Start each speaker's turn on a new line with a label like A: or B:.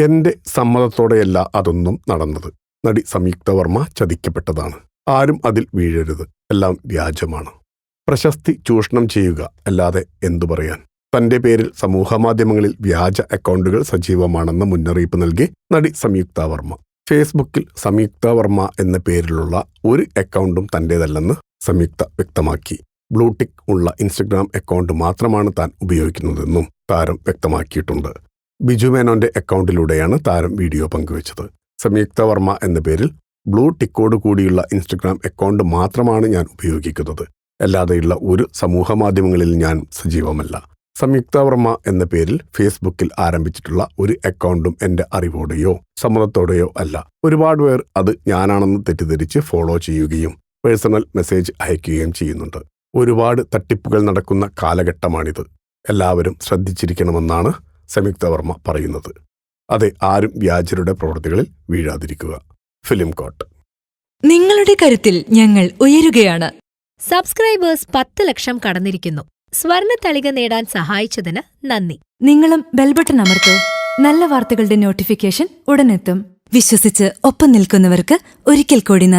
A: എന്റെ സമ്മതത്തോടെയല്ല അതൊന്നും നടന്നത്. നടി സംയുക്ത വർമ്മ ചതിക്കപ്പെട്ടതാണ്. ആരും അതിൽ വീഴരുത്. എല്ലാം വ്യാജമാണ്. പ്രശസ്തി ചൂഷണം ചെയ്യുക അല്ലാതെ എന്തു പറയാൻ? തന്റെ പേരിൽ സമൂഹമാധ്യമങ്ങളിൽ വ്യാജ അക്കൗണ്ടുകൾ സജീവമാണെന്ന് മുന്നറിയിപ്പ് നൽകി നടി സംയുക്ത വർമ്മ. ഫേസ്ബുക്കിൽ സംയുക്ത വർമ്മ എന്ന പേരിലുള്ള ഒരു അക്കൗണ്ടും തന്റേതല്ലെന്ന് സംയുക്ത വ്യക്തമാക്കി. ബ്ലൂടിക് ഉള്ള ഇൻസ്റ്റഗ്രാം അക്കൗണ്ട് മാത്രമാണ് താൻ ഉപയോഗിക്കുന്നതെന്നും താരം വ്യക്തമാക്കിയിട്ടുണ്ട്. ബിജു മേനോന്റെ അക്കൗണ്ടിലൂടെയാണ് താരം വീഡിയോ പങ്കുവച്ചത്. സംയുക്ത വർമ്മ എന്ന പേരിൽ ബ്ലൂ ടിക്കോട് കൂടിയുള്ള ഇൻസ്റ്റഗ്രാം അക്കൗണ്ട് മാത്രമാണ് ഞാൻ ഉപയോഗിക്കുന്നത്. അല്ലാതെയുള്ള ഒരു സമൂഹ മാധ്യമങ്ങളിൽ ഞാൻ സജീവമല്ല. സംയുക്ത വർമ്മ എന്ന പേരിൽ ഫേസ്ബുക്കിൽ ആരംഭിച്ചിട്ടുള്ള ഒരു അക്കൗണ്ടും എന്റെ അറിവോടെയോ സമ്മതത്തോടെയോ അല്ല. ഒരുപാട് പേർ അത് ഞാനാണെന്ന് തെറ്റിദ്ധരിച്ച് ഫോളോ ചെയ്യുകയും പേഴ്സണൽ മെസ്സേജ് അയക്കുകയും ചെയ്യുന്നുണ്ട്. ഒരുപാട് തട്ടിപ്പുകൾ നടക്കുന്ന കാലഘട്ടമാണിത്. എല്ലാവരും ശ്രദ്ധിച്ചിരിക്കണമെന്നാണ് സംയുക്ത വർമ്മ പറയുന്നത്. അതെ ആരും വ്യാജരുടെ പ്രവൃത്തികളിൽ വീഴാതിരിക്കുക. Film coat.
B: നിങ്ങളുടെ കരുത്തിൽ ഞങ്ങൾ ഉയരുകയാണ്.
C: സബ്സ്ക്രൈബേഴ്സ് പത്ത് ലക്ഷം കടന്നിരിക്കുന്നു. സ്വർണ തളിക നേടാൻ സഹായിച്ചതിന് നന്ദി.
B: നിങ്ങളും ബെൽബട്ടൺ അമർത്തോ. നല്ല വാർത്തകളുടെ നോട്ടിഫിക്കേഷൻ ഉടനെത്തും. വിശ്വസിച്ച് ഒപ്പം നിൽക്കുന്നവർക്ക് ഒരിക്കൽ കൂടി നന്ദി.